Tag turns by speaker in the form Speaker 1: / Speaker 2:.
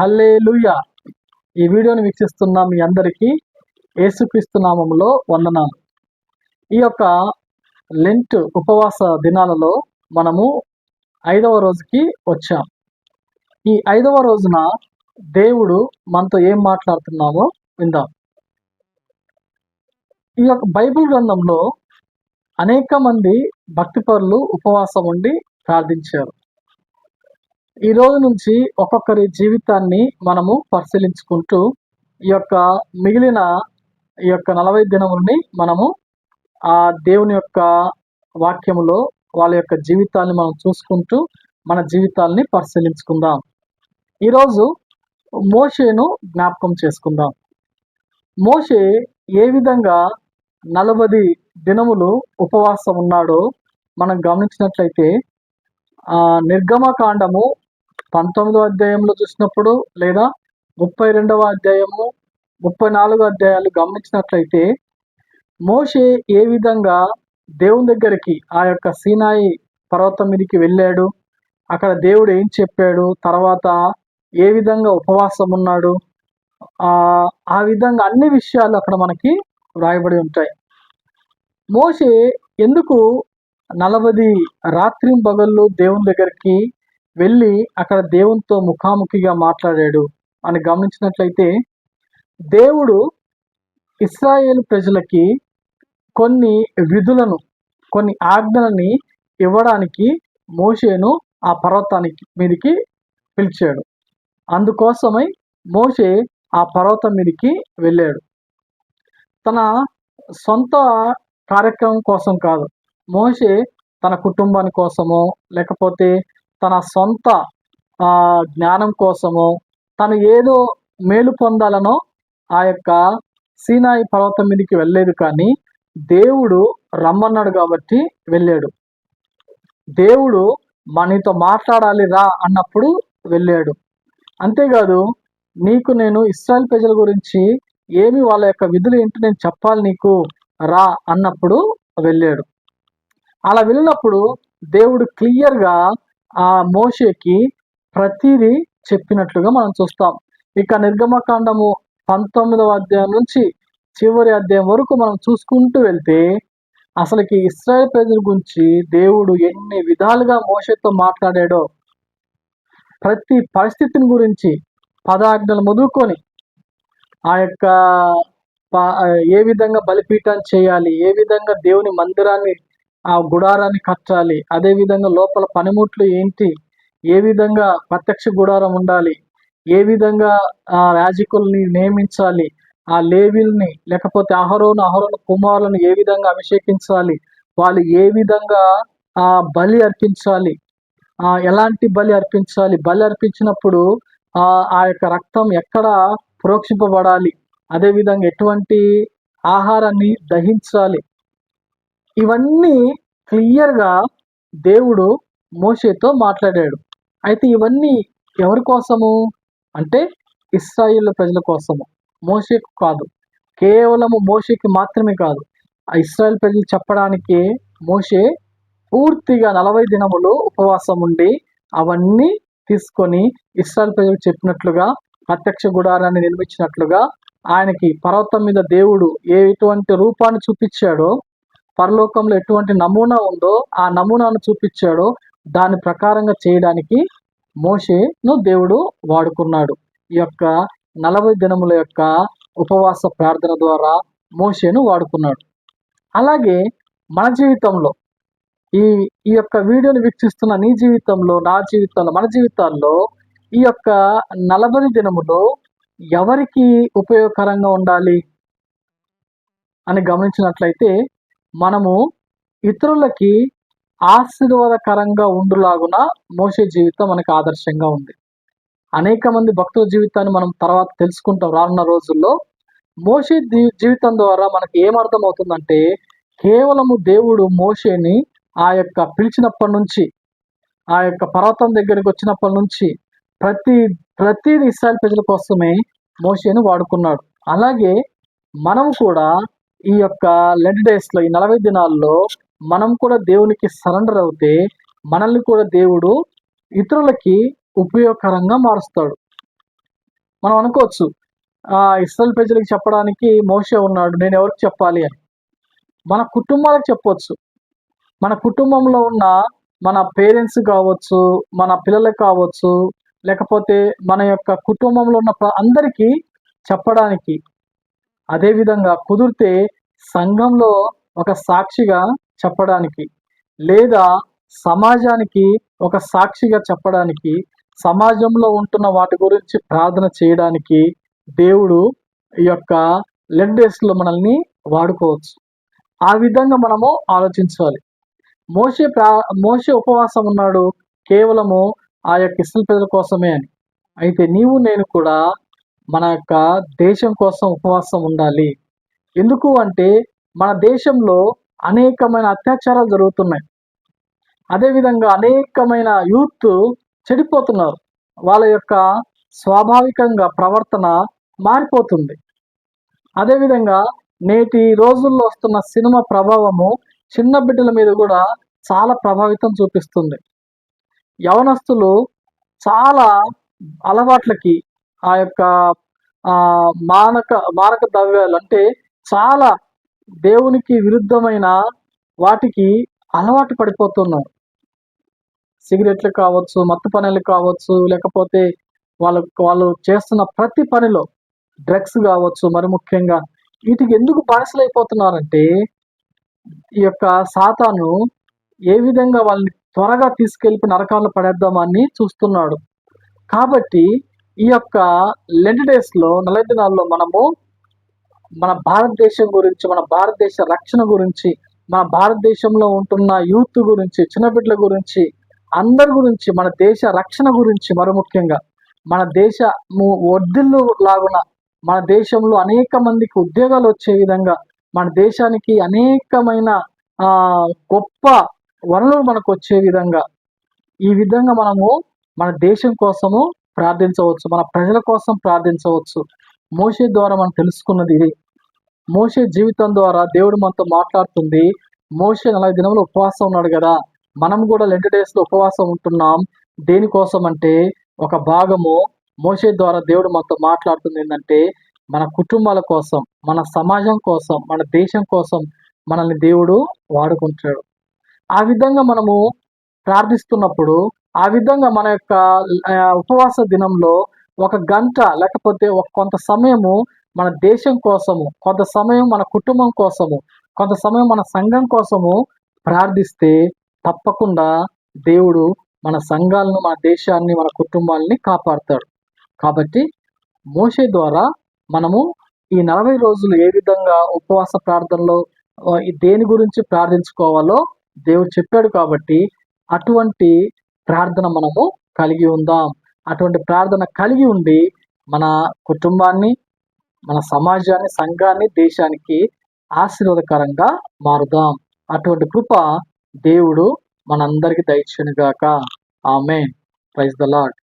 Speaker 1: Hallelujah. ఈ వీడియోని వీక్షిస్తున్న మీ అందరికీ యేసుక్రీస్తు నామంలో వందనాలు. ఈ యొక్క లెంట్ ఉపవాస దినాలలో మనము ఐదవ రోజుకి వచ్చాం. ఈ ఐదవ రోజున దేవుడు మనతో ఏం మాట్లాడుతున్నామో విందాం. ఈ యొక్క బైబిల్ గ్రంథంలో అనేక మంది భక్తిపరులు ఉపవాసం ఉండి ప్రార్థించారు. ఈ రోజు నుంచి ఒక్కొక్కరి జీవితాన్ని మనము పరిశీలించుకుంటూ ఈ యొక్క మిగిలిన ఈ యొక్క నలభై దినములని మనము ఆ దేవుని యొక్క వాక్యములో వాళ్ళ యొక్క జీవితాన్ని మనం చూసుకుంటూ మన జీవితాల్ని పరిశీలించుకుందాం. ఈరోజు మోషేను జ్ఞాపకం చేసుకుందాం. మోషే ఏ విధంగా నలభై దినములు ఉపవాసం ఉన్నాడో మనం గమనించినట్లయితే నిర్గమకాండము పంతొమ్మిదో అధ్యాయంలో చూసినప్పుడు లేదా ముప్పై రెండవ అధ్యాయము ముప్పై నాలుగో అధ్యాయాలు గమనించినట్లయితే మోషే ఏ విధంగా దేవుని దగ్గరికి ఆ యొక్క సీనాయి పర్వతం మీదకి వెళ్ళాడు? అక్కడ దేవుడు ఏం చెప్పాడు? తర్వాత ఏ విధంగా ఉపవాసం ఉన్నాడు? ఆ విధంగా అన్ని విషయాలు అక్కడ మనకి వ్రాయబడి ఉంటాయి. మోషే ఎందుకు నలభై రాత్రి పగళ్ళు దేవుని దగ్గరికి వెళ్ళి అక్కడ దేవునితో ముఖాముఖిగా మాట్లాడాడు అని గమనించినట్లయితే దేవుడు ఇస్రాయేల్ ప్రజలకి కొన్ని విధులను కొన్ని ఆజ్ఞలని ఇవ్వడానికి మోషేను ఆ పర్వతానికి మీదికి పిలిచాడు. అందుకోసమై మోషే ఆ పర్వతం మీదికి వెళ్ళాడు. తన సొంత కార్యక్రమం కోసం కాదు మోషే తన కుటుంబాని కోసమో లేకపోతే తన సొంత జ్ఞానం కోసమో తను ఏదో మేలు పొందాలనో ఆ యొక్క సీనాయి పర్వతం మీదకి వెళ్ళలేదు కానీ దేవుడు రమ్మన్నాడు కాబట్టి వెళ్ళాడు. దేవుడు మనతో మాట్లాడాలి రా అన్నప్పుడు వెళ్ళాడు. అంతేకాదు నీకు నేను ఇస్రాయల్ ప్రజల గురించి ఏమి వాళ్ళ యొక్క విధులు ఏంటి నేను చెప్పాలి నీకు రా అన్నప్పుడు వెళ్ళాడు. అలా వెళ్ళినప్పుడు దేవుడు క్లియర్గా ఆ మోషేకి ప్రతిదీ చెప్పినట్లుగా మనం చూస్తాం. ఇక నిర్గమకాండము పంతొమ్మిదవ అధ్యాయం నుంచి చివరి అధ్యాయం వరకు మనం చూసుకుంటూ వెళ్తే అసలుకి ఇస్రాయల్ ప్రజల గురించి దేవుడు ఎన్ని విధాలుగా మోసతో మాట్లాడాడో ప్రతి పరిస్థితిని గురించి పదాజ్ఞలు ముదుకొని ఆ యొక్క ఏ విధంగా బలిపీఠాన్ని చేయాలి ఏ విధంగా దేవుని మందిరాన్ని ఆ గుడారాన్ని కట్టాలి. అదే విధంగా లోపల పనిముట్లు ఏంటి? ఏ విధంగా ప్రత్యక్ష గుడారం ఉండాలి? ఏ విధంగా ఆ యాజకుల్ని నియమించాలి? ఆ లేవిల్ని లేకపోతే అహరోను అహరోను కుమారులను ఏ విధంగా అభిషేకించాలి? వాళ్ళు ఏ విధంగా ఆ బలి అర్పించాలి? ఆ ఎలాంటి బలి అర్పించాలి? బలి అర్పించినప్పుడు ఆ ఆ యొక్క రక్తం ఎక్కడ ప్రోక్షింపబడాలి? అదేవిధంగా ఎటువంటి ఆహారాన్ని దహించాలి? ఇవన్నీ క్లియర్గా దేవుడు మోషేతో మాట్లాడాడు. అయితే ఇవన్నీ ఎవరి కోసము? అంటే ఇస్రాయిల్ ప్రజల కోసము. మోషేకు కాదు. కేవలము మోషేకి మాత్రమే కాదు. ఆ ఇస్రాయల్ ప్రజలు చెప్పడానికి మోషే పూర్తిగా నలభై దినములు ఉపవాసం ఉండి అవన్నీ తీసుకొని ఇస్రాయల్ ప్రజలు చెప్పినట్లుగా ప్రత్యక్ష గుడారాన్ని నిర్మించినట్లుగా ఆయనకి పర్వతం మీద దేవుడు ఏ ఎటువంటి రూపాన్ని చూపించాడో పరలోకంలో ఎటువంటి నమూనా ఉందో ఆ నమూనాను చూపించాడో. దాని ప్రకారంగా చేయడానికి మోషేను దేవుడు వాడుకున్నాడు. ఈ యొక్క నలభై దినముల యొక్క ఉపవాస ప్రార్థన ద్వారా మోషేను వాడుకున్నాడు. అలాగే మన జీవితంలో ఈ ఈ యొక్క వీడియోని వీక్షిస్తున్న నీ జీవితంలో నా జీవితంలో మన జీవితాల్లో ఈ యొక్క నలభై దినములో ఎవరికి ఉపయోగకరంగా ఉండాలి అని గమనించినట్లయితే మనము ఇతరులకి ఆశీర్వాదకరంగా ఉండులాగున మోసే జీవితం మనకు ఆదర్శంగా ఉంది. అనేక మంది భక్తుల జీవితాన్ని మనం తర్వాత తెలుసుకుంటాం రానున్న రోజుల్లో. మోసే జీవితం ద్వారా మనకి ఏమర్థం అవుతుందంటే కేవలము దేవుడు మోషేని ఆ యొక్క పిలిచినప్పటి నుంచి ఆ యొక్క పర్వతం దగ్గరికి వచ్చినప్పటి నుంచి ప్రతి ప్రతిది ఇస్రాయల్ ప్రజల కోసమే మోషేని వాడుకున్నాడు. అలాగే మనం కూడా ఈ యొక్క లెంట్ డేస్లో ఈ నలభై దినాల్లో మనం కూడా దేవునికి సరెండర్ అవుతే మనల్ని కూడా దేవుడు ఇతరులకి ఉపయోగకరంగా మారుస్తాడు. మనం అనుకోవచ్చు ఆ ఇస్రాయల్ ప్రజలకు చెప్పడానికి మోసే ఉన్నాడు నేను ఎవరికి చెప్పాలి అని. మన కుటుంబాలకు చెప్పవచ్చు మన కుటుంబంలో ఉన్న మన పేరెంట్స్ కావచ్చు మన పిల్లలకు కావచ్చు లేకపోతే మన యొక్క కుటుంబంలో ఉన్న అందరికీ చెప్పడానికి అదేవిధంగా కుదిరితే సంఘంలో ఒక సాక్షిగా చెప్పడానికి లేదా సమాజానికి ఒక సాక్షిగా చెప్పడానికి సమాజంలో ఉంటున్న వాటి గురించి ప్రార్థన చేయడానికి దేవుడు ఈ యొక్క లెడ్ డేస్లో మనల్ని వాడుకోవచ్చు. ఆ విధంగా మనము ఆలోచించాలి. మోసే ప్రా మోసే ఉపవాసం ఉన్నాడు కేవలము ఆ యొక్క ఇసల ప్రజల కోసమే అని. అయితే నీవు నేను కూడా మన యొక్క దేశం కోసం ఉపవాసం ఉండాలి. ఎందుకు అంటే మన దేశంలో అనేకమైన అత్యాచారాలు జరుగుతున్నాయి. అదేవిధంగా అనేకమైన యూత్ చెడిపోతున్నారు. వాళ్ళ యొక్క స్వాభావికంగా ప్రవర్తన మారిపోతుంది. అదేవిధంగా నేటి రోజుల్లో వస్తున్న సినిమా ప్రభావము చిన్న బిడ్డల మీద కూడా చాలా ప్రభావితం చూపిస్తుంది. యవనస్తులు చాలా అలవాట్లకి ఆ యొక్క మానక మానక మారక ద్రవ్యాలు అంటే చాలా దేవునికి విరుద్ధమైన వాటికి అలవాటు పడిపోతున్నారు. సిగరెట్లు కావచ్చు మత్తు పనులు కావచ్చు లేకపోతే వాళ్ళు వాళ్ళు చేస్తున్న ప్రతి పనిలో డ్రగ్స్ కావచ్చు మరి ముఖ్యంగా వీటికి ఎందుకు బానిసలైపోతున్నారంటే ఈ యొక్క సాతాను ఏ విధంగా వాళ్ళని త్వరగా తీసుకెళ్ళి నరకాలు పడేద్దామని చూస్తున్నాడు. కాబట్టి ఈ యొక్క లెండ్ డేస్లో నలభై దినాల్లో మనము మన భారతదేశం గురించి మన భారతదేశ రక్షణ గురించి మన భారతదేశంలో ఉంటున్న యూత్ గురించి చిన్నబిడ్డల గురించి అందరి గురించి మన దేశ రక్షణ గురించి మరి ముఖ్యంగా మన దేశ వర్ధిల్లు లాగున మన దేశంలో అనేక మందికి ఉద్యోగాలు వచ్చే విధంగా మన దేశానికి అనేకమైన గొప్ప వనరులు మనకు వచ్చే విధంగా ఈ విధంగా మనము మన దేశం కోసము ప్రార్థించవచ్చు. మన ప్రజల కోసం ప్రార్థించవచ్చు. మోషే ద్వారా మనం తెలుసుకున్నది ఇది మోసే జీవితం ద్వారా దేవుడు మనతో మాట్లాడుతుంది. మోషే నలభై దినములు ఉపవాసం ఉన్నాడు కదా. మనం కూడా లెంట్ డేస్లో ఉపవాసం ఉంటున్నాం. దేనికోసం అంటే ఒక భాగము మోసే ద్వారా దేవుడు మనతో మాట్లాడుతుంది ఏంటంటే మన కుటుంబాల కోసం మన సమాజం కోసం మన దేశం కోసం మనల్ని దేవుడు వాడుకుంటాడు. ఆ విధంగా మనము ప్రార్థిస్తున్నప్పుడు ఆ విధంగా మన యొక్క ఉపవాస దినంలో ఒక గంట లేకపోతే ఒక కొంత సమయము మన దేశం కోసము కొంత సమయం మన కుటుంబం కోసము కొంత సమయం మన సంఘం కోసము ప్రార్థిస్తే తప్పకుండా దేవుడు మన సంఘాలను మన దేశాన్ని మన కుటుంబాలని కాపాడుతాడు. కాబట్టి మోషే ద్వారా మనము ఈ నలభై రోజులు ఏ విధంగా ఉపవాస ప్రార్థనలో దేని గురించి ప్రార్థించుకోవాలో దేవుడు చెప్పాడు కాబట్టి అటువంటి ప్రార్థన మనము కలిగి ఉందాం. అటువంటి ప్రార్థన కలిగి ఉండి మన కుటుంబాన్ని మన సమాజాన్ని సంఘాన్ని దేశానికి ఆశీర్వాదకరంగా మారుదాం. అటువంటి కృప దేవుడు మనందరికీ దయచునుగాక ఆమె ప్రైజ్ ద లాడ్